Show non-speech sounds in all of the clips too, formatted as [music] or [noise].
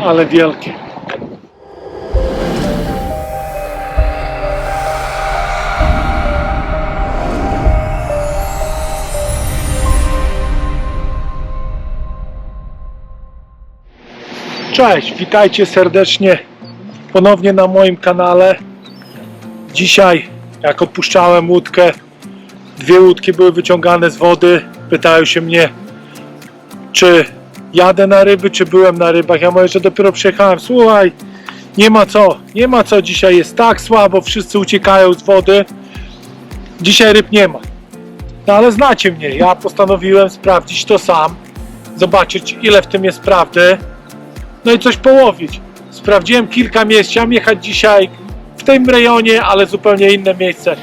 ale wielkie. Cześć, witajcie serdecznie ponownie na moim kanale. Dzisiaj, jak opuszczałem łódkę, dwie łódki były wyciągane z wody. Pytają się mnie, czy jadę na ryby, czy byłem na rybach. Ja mówię, że dopiero przyjechałem. Słuchaj, nie ma co, nie ma co. Dzisiaj jest tak słabo, wszyscy uciekają z wody. Dzisiaj ryb nie ma. No ale znacie mnie, ja postanowiłem sprawdzić to sam, zobaczyć ile w tym jest prawdy, no i coś połowić. Sprawdziłem kilka miejsc, chciałem jechać dzisiaj w tym rejonie, ale zupełnie inne miejsce.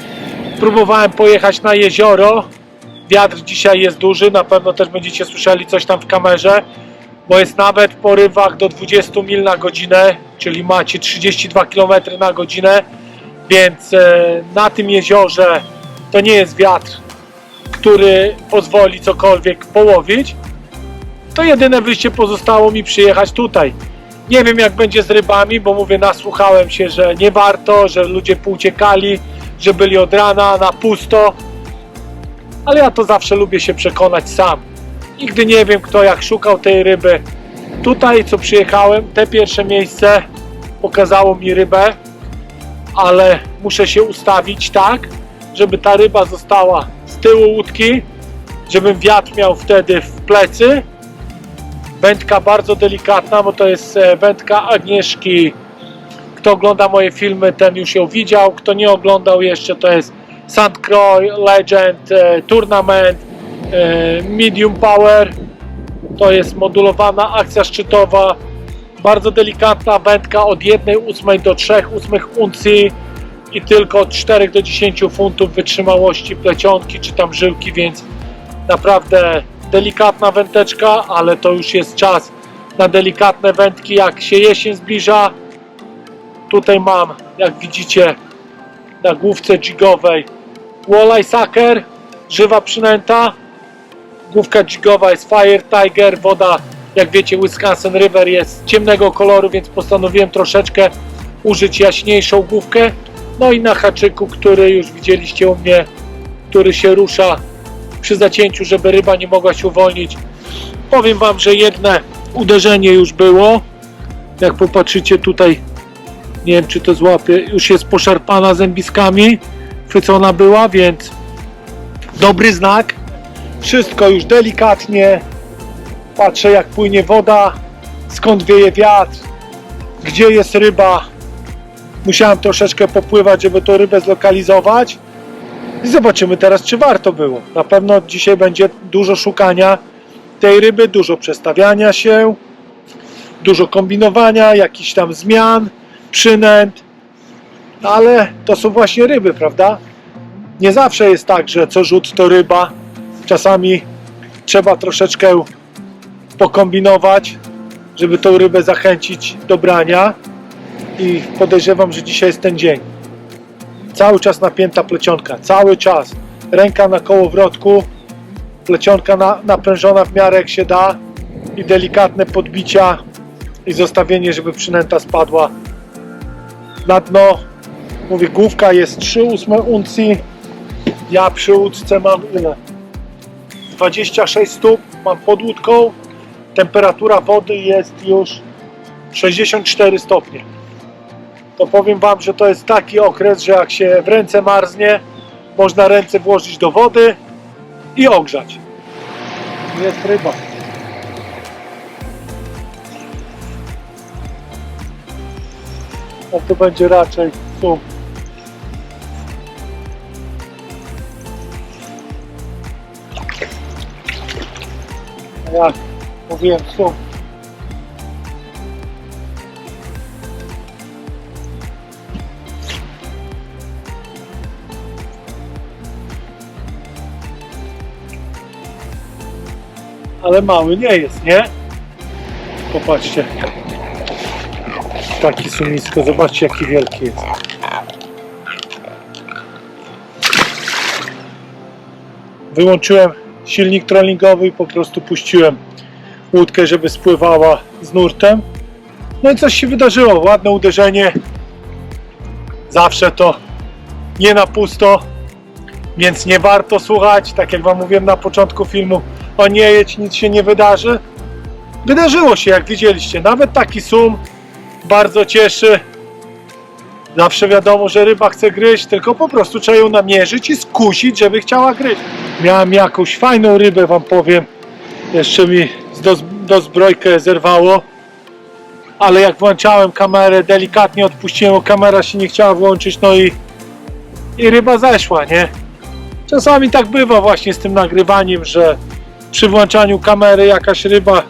Próbowałem pojechać na jezioro, wiatr dzisiaj jest duży, na pewno też będziecie słyszeli coś tam w kamerze, bo jest nawet w porywach do 20 mil na godzinę, czyli macie 32 km na godzinę, więc e, na tym jeziorze to nie jest wiatr, który pozwoli cokolwiek połowić. To jedyne wyjście pozostało mi przyjechać tutaj. Nie wiem jak będzie z rybami, bo mówię, nasłuchałem się, że nie warto, że ludzie pouciekali, że byli od rana na pusto ale ja to zawsze lubię się przekonać sam. Nigdy nie wiem, kto jak szukał tej ryby. Tutaj, co przyjechałem, te pierwsze miejsce pokazało mi rybę, ale muszę się ustawić tak, żeby ta ryba została z tyłu łódki, żebym wiatr miał wtedy w plecy. Wędka bardzo delikatna, bo to jest e, wędka Agnieszki. Kto ogląda moje filmy, ten już ją widział. Kto nie oglądał jeszcze, to jest Sandcroy Legend e, Tournament Medium Power to jest modulowana akcja szczytowa bardzo delikatna wędka od 1,8 do 3,8 uncji i tylko od 4 do 10 funtów wytrzymałości plecionki czy tam żyłki, więc naprawdę delikatna wędeczka, ale to już jest czas na delikatne wędki jak się jesień zbliża tutaj mam jak widzicie na główce jigowej Walleye Sucker, żywa przynęta. Główka jigowa jest Fire Tiger, woda jak wiecie Wisconsin River jest ciemnego koloru, więc postanowiłem troszeczkę użyć jaśniejszą główkę. No i na haczyku, który już widzieliście u mnie, który się rusza przy zacięciu, żeby ryba nie mogła się uwolnić. Powiem Wam, że jedne uderzenie już było. Jak popatrzycie tutaj, nie wiem czy to złapie, już jest poszarpana zębiskami chwycona była, więc dobry znak. Wszystko już delikatnie. Patrzę jak płynie woda, skąd wieje wiatr, gdzie jest ryba. Musiałem troszeczkę popływać, żeby tą rybę zlokalizować. I zobaczymy teraz, czy warto było. Na pewno dzisiaj będzie dużo szukania tej ryby, dużo przestawiania się, dużo kombinowania, jakichś tam zmian, przynęt. Ale to są właśnie ryby, prawda? Nie zawsze jest tak, że co rzut to ryba. Czasami trzeba troszeczkę pokombinować, żeby tą rybę zachęcić do brania. I podejrzewam, że dzisiaj jest ten dzień. Cały czas napięta plecionka, cały czas. Ręka na kołowrotku, plecionka na, naprężona w miarę jak się da i delikatne podbicia i zostawienie, żeby przynęta spadła na dno Mówię, główka jest 3,8 uncji. Ja przy łódce mam ile? 26 stóp mam pod łódką. Temperatura wody jest już 64 stopnie. To powiem Wam, że to jest taki okres, że jak się w ręce marznie, można ręce włożyć do wody i ogrzać. Jest ryba. A to będzie raczej sum. Jak mówiłem sum. Ale mały nie jest, nie? Popatrzcie. Taki sumisko, zobaczcie jaki wielki jest. Wyłączyłem silnik trollingowy i po prostu puściłem łódkę, żeby spływała z nurtem. No i coś się wydarzyło, ładne uderzenie. Zawsze to nie na pusto, więc nie warto słuchać, tak jak wam mówiłem na początku filmu, o nie jedź, nic się nie wydarzy. Wydarzyło się, jak widzieliście, nawet taki sum bardzo cieszy. Zawsze wiadomo, że ryba chce gryźć, tylko po prostu trzeba ją namierzyć i skusić, żeby chciała gryźć. Miałem jakąś fajną rybę, wam powiem. Jeszcze mi do, do zbrojkę zerwało. Ale jak włączałem kamerę, delikatnie odpuściłem, kamera się nie chciała włączyć, no i, i ryba zeszła, nie? Czasami tak bywa właśnie z tym nagrywaniem, że przy włączaniu kamery jakaś ryba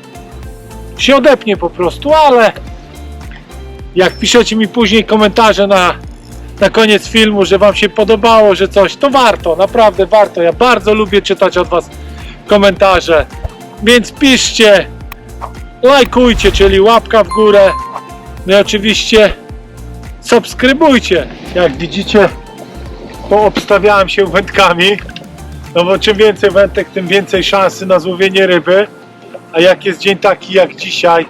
się odepnie po prostu, ale jak piszecie mi później komentarze na, na koniec filmu, że Wam się podobało, że coś, to warto, naprawdę warto. Ja bardzo lubię czytać od Was komentarze, więc piszcie, lajkujcie, czyli łapka w górę. No i oczywiście subskrybujcie. Jak widzicie, poobstawiałem się wędkami, no bo czym więcej wędek, tym więcej szansy na złowienie ryby. A jak jest dzień taki jak dzisiaj,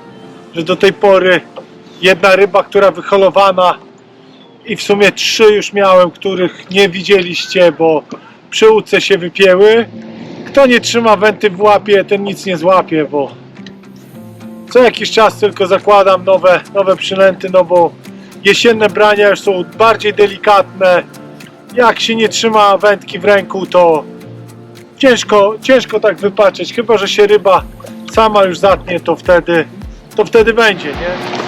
że do tej pory jedna ryba, która wyholowana i w sumie trzy już miałem, których nie widzieliście, bo przy łódce się wypięły. Kto nie trzyma węty w łapie, ten nic nie złapie, bo co jakiś czas tylko zakładam nowe, nowe przynęty, no bo jesienne brania już są bardziej delikatne. Jak się nie trzyma wędki w ręku, to ciężko, ciężko tak wypatrzeć, chyba że się ryba sama już zatnie, to wtedy, to wtedy będzie, nie?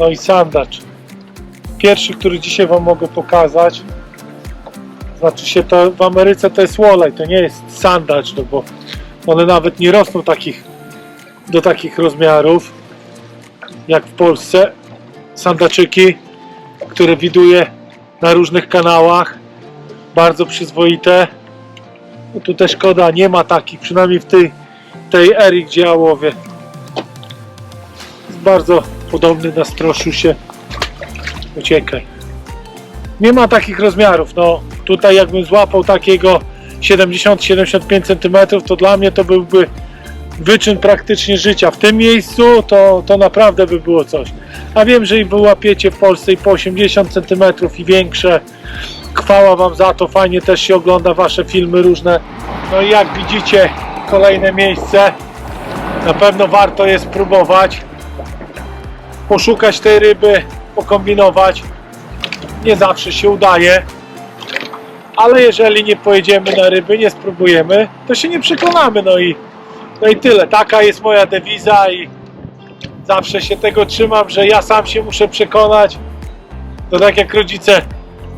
No i sandacz. Pierwszy, który dzisiaj Wam mogę pokazać. Znaczy się to w Ameryce to jest walleye, to nie jest sandacz, no bo one nawet nie rosną takich, do takich rozmiarów jak w Polsce. Sandaczyki, które widuję na różnych kanałach. Bardzo przyzwoite. No tutaj szkoda, nie ma takich, przynajmniej w tej, tej erii, gdzie ja łowię. Jest bardzo podobny na stroszu się. Uciekaj. Nie ma takich rozmiarów. No tutaj jakbym złapał takiego 70-75 cm, to dla mnie to byłby wyczyn praktycznie życia. W tym miejscu to, to naprawdę by było coś. A wiem, że i wy łapiecie w Polsce i po 80 cm i większe. Chwała Wam za to, fajnie też się ogląda Wasze filmy różne. No i jak widzicie, kolejne miejsce. Na pewno warto jest spróbować. Poszukać tej ryby, pokombinować. Nie zawsze się udaje. Ale jeżeli nie pojedziemy na ryby, nie spróbujemy, to się nie przekonamy. No i, no i tyle. Taka jest moja dewiza i zawsze się tego trzymam, że ja sam się muszę przekonać. To tak jak rodzice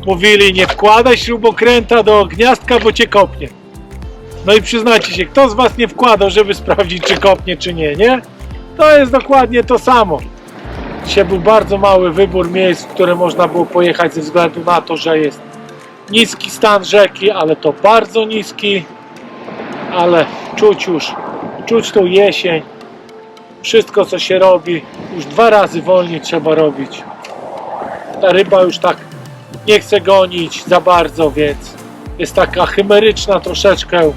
mówili, nie wkładaj śrubokręta do gniazdka, bo cię kopnie. No i przyznajcie się, kto z was nie wkładał, żeby sprawdzić, czy kopnie, czy nie, nie? To jest dokładnie to samo. Był bardzo mały wybór miejsc, które można było pojechać ze względu na to, że jest niski stan rzeki, ale to bardzo niski, ale czuć już, czuć tą jesień, wszystko co się robi, już dwa razy wolniej trzeba robić. Ta ryba już tak nie chce gonić za bardzo, więc jest taka chimeryczna troszeczkę.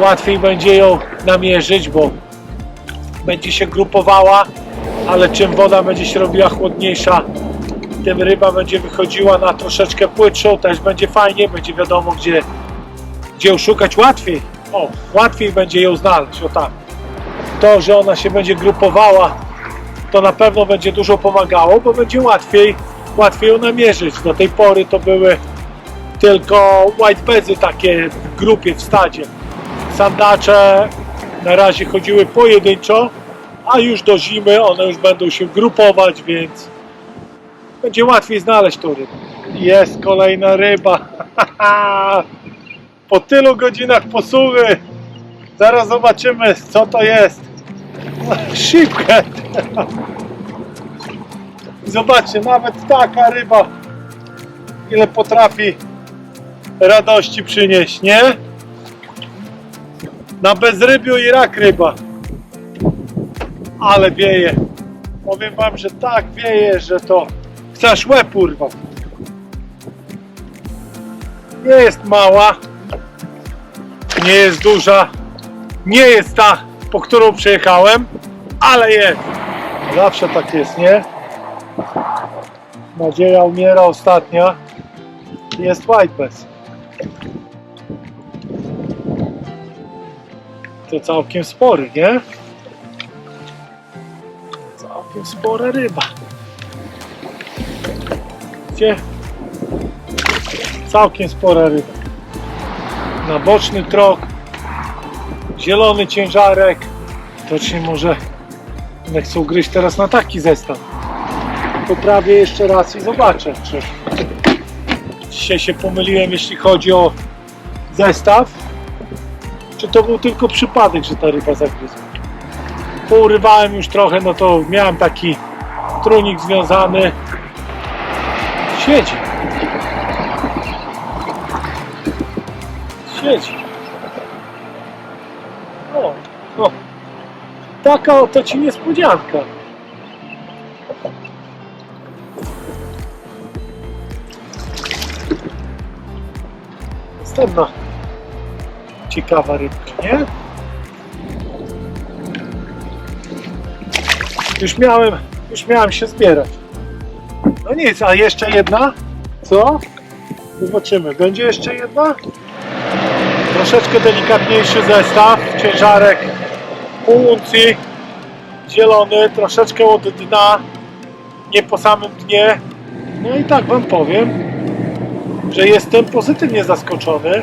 Łatwiej będzie ją namierzyć, bo będzie się grupowała, ale czym woda będzie się robiła chłodniejsza, tym ryba będzie wychodziła na troszeczkę płytszą, też będzie fajnie, będzie wiadomo gdzie, gdzie ją szukać łatwiej. O, łatwiej będzie ją znaleźć, o tak. To, że ona się będzie grupowała, to na pewno będzie dużo pomagało, bo będzie łatwiej, łatwiej ją namierzyć. Do tej pory to były tylko whitebezy takie w grupie, w stadzie. Sandacze na razie chodziły pojedynczo, a już do zimy one już będą się grupować, więc będzie łatwiej znaleźć tą rybę. Jest kolejna ryba. [laughs] Po tylu godzinach posłuchy. Zaraz zobaczymy, co to jest. [laughs] Szybkę. [laughs] Zobaczcie, nawet taka ryba, ile potrafi radości przynieść, nie? Na bezrybiu i rak ryba. Ale wieje. Powiem wam, że tak wieje, że to chcesz łeb. Nie jest mała, nie jest duża, nie jest ta, po którą przejechałem, Ale jest! Zawsze tak jest, nie? Nadzieja umiera ostatnia. Jest whitebass. To całkiem spory, nie? Całkiem spora ryba. Gdzie? Całkiem spora ryba. Na boczny trok. Zielony ciężarek. To czy może będę chcę ugryźć teraz na taki zestaw. Poprawię jeszcze raz i zobaczę, czy dzisiaj się pomyliłem, jeśli chodzi o zestaw. Czy to był tylko przypadek, że ta ryba zagryzła. Pourywałem już trochę, no to miałem taki trunik związany. Siedzi. Siedzi. O, o. Taka oto ci niespodzianka. Następna ciekawa rybka, nie? Już miałem, już miałem się zbierać. No nic, a jeszcze jedna? Co? Zobaczymy. Będzie jeszcze jedna? Troszeczkę delikatniejszy zestaw, ciężarek pół uncji, zielony, troszeczkę od dna, nie po samym dnie. No i tak Wam powiem, że jestem pozytywnie zaskoczony.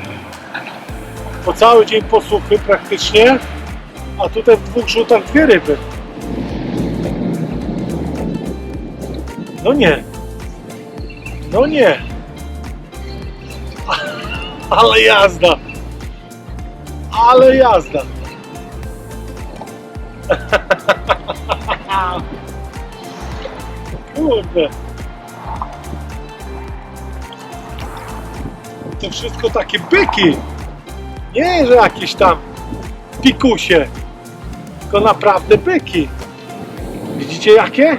Po cały dzień posłuchy praktycznie, a tutaj w dwóch rzutach dwie ryby. No nie. No nie. [laughs] Ale jazda. Ale jazda. [laughs] Kurde. To wszystko takie byki. Nie, że jakieś tam pikusie. Tylko naprawdę byki. Widzicie jakie?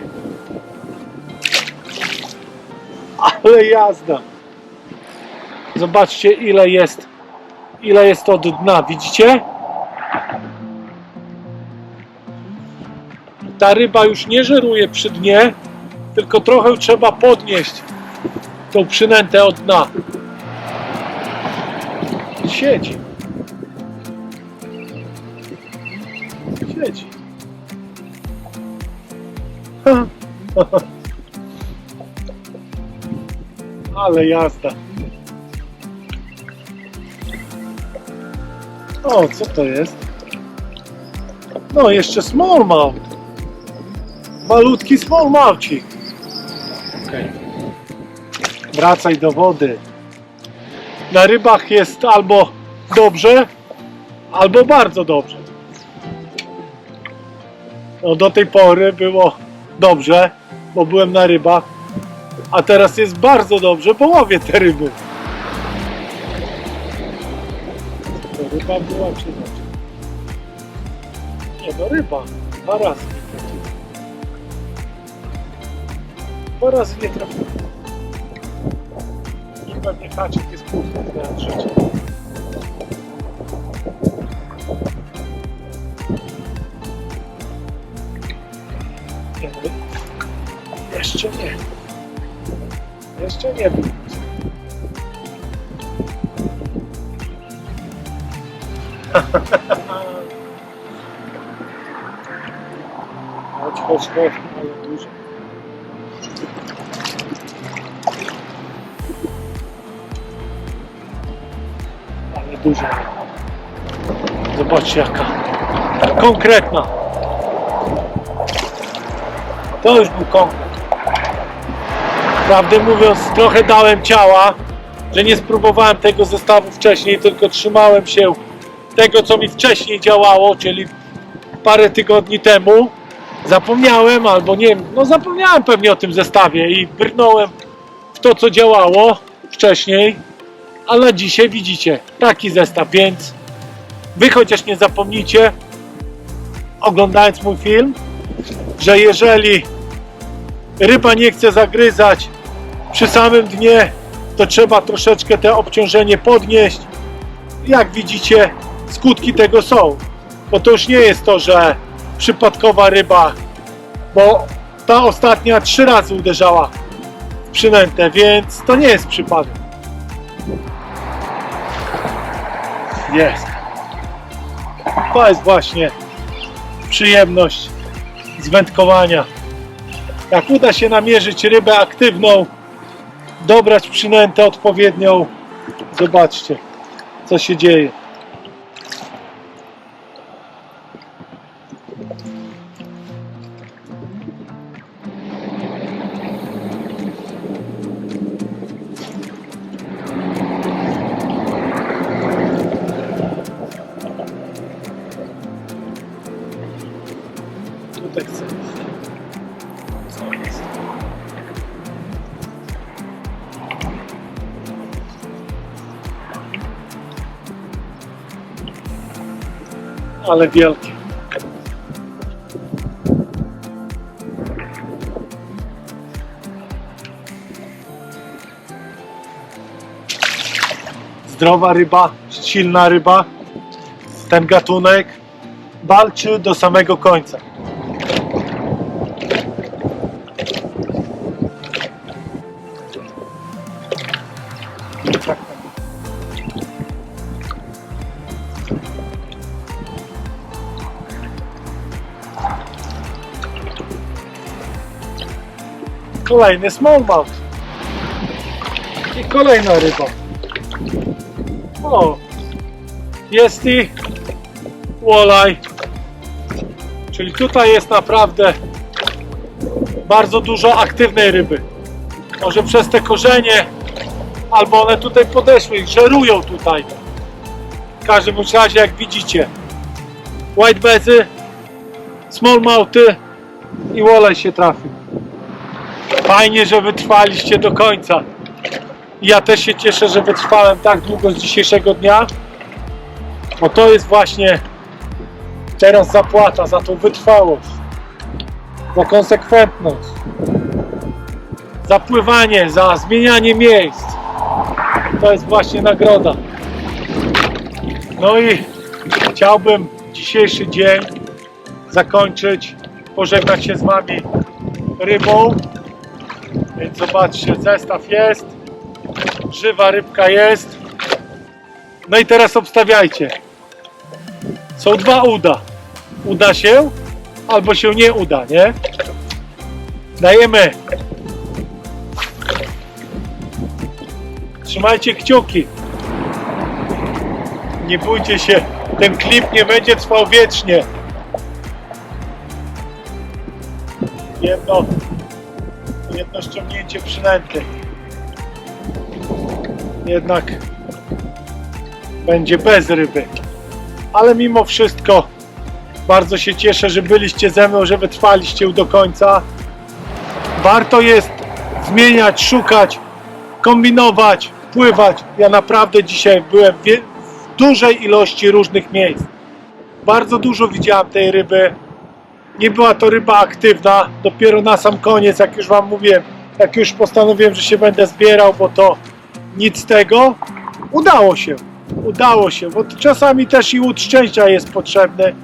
Ale jazda. Zobaczcie ile jest ile jest od dna, widzicie? Ta ryba już nie żeruje przy dnie, tylko trochę trzeba podnieść tą przynętę od dna. Siedzi. Siedzi. [laughs] Ale jazda. O, co to jest? No, jeszcze smallmouth. Malutki smallmouthcik. Okej. Wracaj do wody. Na rybach jest albo dobrze, albo bardzo dobrze. No, do tej pory było dobrze, bo byłem na rybach, a teraz jest bardzo dobrze, bo łowię te ryby. To ryba była czy nie? Nie, no ryba. Dwa razy. Dwa razy nie trafiłem. I pewnie haczyk jest półki na życie. Nie, no. Jeszcze nie. Jeszcze nie był. Chodź, chodź, chodź, ale dużo. Ale dużo. Zobaczcie jaka konkretna. To już był konkret. Prawdę mówiąc, trochę dałem ciała, że nie spróbowałem tego zestawu wcześniej, tylko trzymałem się tego, co mi wcześniej działało, czyli parę tygodni temu. Zapomniałem, albo nie wiem, no zapomniałem pewnie o tym zestawie i brnąłem w to, co działało wcześniej, ale dzisiaj widzicie taki zestaw, więc wy chociaż nie zapomnijcie, oglądając mój film, że jeżeli ryba nie chce zagryzać przy samym dnie, to trzeba troszeczkę te obciążenie podnieść. Jak widzicie, skutki tego są. Bo to już nie jest to, że przypadkowa ryba, bo ta ostatnia trzy razy uderzała w przynętę, więc to nie jest przypadek. Jest. To jest właśnie przyjemność z wędkowania. Jak uda się namierzyć rybę aktywną, dobrać przynętę odpowiednią, zobaczcie, co się dzieje. Tutaj chcę. Ale wielkie. Zdrowa ryba, silna ryba. Ten gatunek walczy do samego końca. Kolejny smallmouth. I kolejna ryba. O! Jest i walleye. Czyli tutaj jest naprawdę bardzo dużo aktywnej ryby. Może przez te korzenie, albo one tutaj podeszły i żerują tutaj. W każdym razie, jak widzicie, whitebezy, smallmouthy i walleye się trafił. Fajnie, że wytrwaliście do końca. Ja też się cieszę, że wytrwałem tak długo z dzisiejszego dnia, bo to jest właśnie teraz zapłata za tą wytrwałość, za konsekwentność, za pływanie, za zmienianie miejsc. To jest właśnie nagroda. No i chciałbym dzisiejszy dzień zakończyć, pożegnać się z Wami rybą. Więc zobaczcie, zestaw jest, żywa rybka jest. No i teraz obstawiajcie. Są dwa uda. Uda się albo się nie uda, nie? Dajemy. Trzymajcie kciuki. Nie bójcie się, ten klip nie będzie trwał wiecznie. Jedno jedno ściągnięcie przynęty. Jednak będzie bez ryby. Ale mimo wszystko bardzo się cieszę, że byliście ze mną, że wytrwaliście do końca. Warto jest zmieniać, szukać, kombinować, pływać. Ja naprawdę dzisiaj byłem w dużej ilości różnych miejsc. Bardzo dużo widziałem tej ryby nie była to ryba aktywna. Dopiero na sam koniec, jak już Wam mówiłem, jak już postanowiłem, że się będę zbierał, bo to nic tego. Udało się. Udało się, bo czasami też i łód szczęścia jest potrzebny.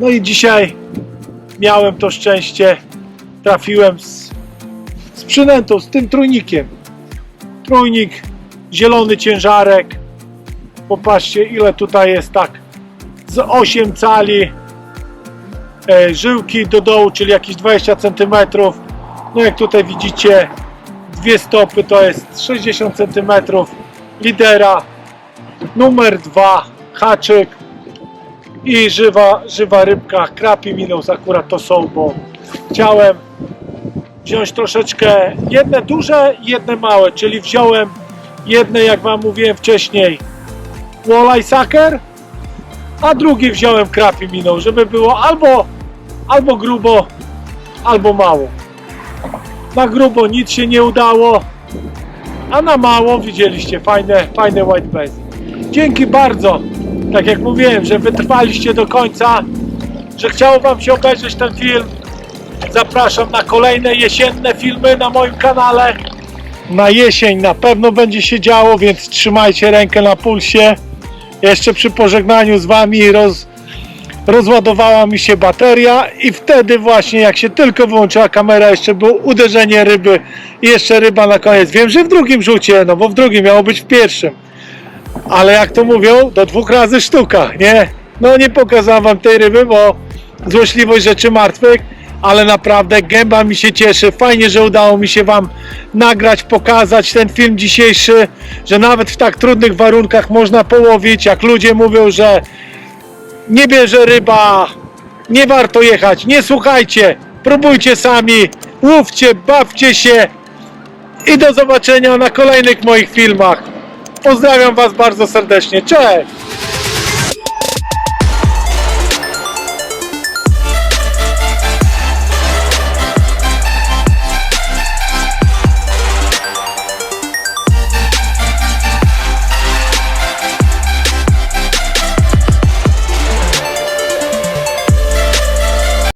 No i dzisiaj miałem to szczęście. Trafiłem z, z przynętą, z tym trójnikiem. Trójnik, zielony ciężarek. Popatrzcie, ile tutaj jest tak. Z 8 cali żyłki do dołu, czyli jakieś 20 cm. No jak tutaj widzicie, dwie stopy to jest 60 cm. Lidera numer dwa, haczyk i żywa, żywa rybka, krapi minus akurat to są, bo chciałem wziąć troszeczkę, jedne duże jedne małe, czyli wziąłem jedne, jak Wam mówiłem wcześniej, walleye sucker, a drugi wziąłem krapi minął, żeby było albo, albo grubo, albo mało. Na grubo nic się nie udało, a na mało widzieliście fajne, fajne white bass. Dzięki bardzo, tak jak mówiłem, że wytrwaliście do końca, że chciało Wam się obejrzeć ten film. Zapraszam na kolejne jesienne filmy na moim kanale. Na jesień na pewno będzie się działo, więc trzymajcie rękę na pulsie. Jeszcze przy pożegnaniu z Wami roz, rozładowała mi się bateria i wtedy właśnie jak się tylko wyłączyła kamera jeszcze było uderzenie ryby i jeszcze ryba na koniec. Wiem, że w drugim rzucie, no bo w drugim miało być w pierwszym. Ale jak to mówią, do dwóch razy sztuka, nie? No nie pokazałem wam tej ryby, bo złośliwość rzeczy martwych, ale naprawdę gęba mi się cieszy. Fajnie, że udało mi się wam nagrać, pokazać ten film dzisiejszy, że nawet w tak trudnych warunkach można połowić, jak ludzie mówią, że nie bierze ryba, nie warto jechać, nie słuchajcie, próbujcie sami, łówcie, bawcie się i do zobaczenia na kolejnych moich filmach. Pozdrawiam Was bardzo serdecznie, cześć!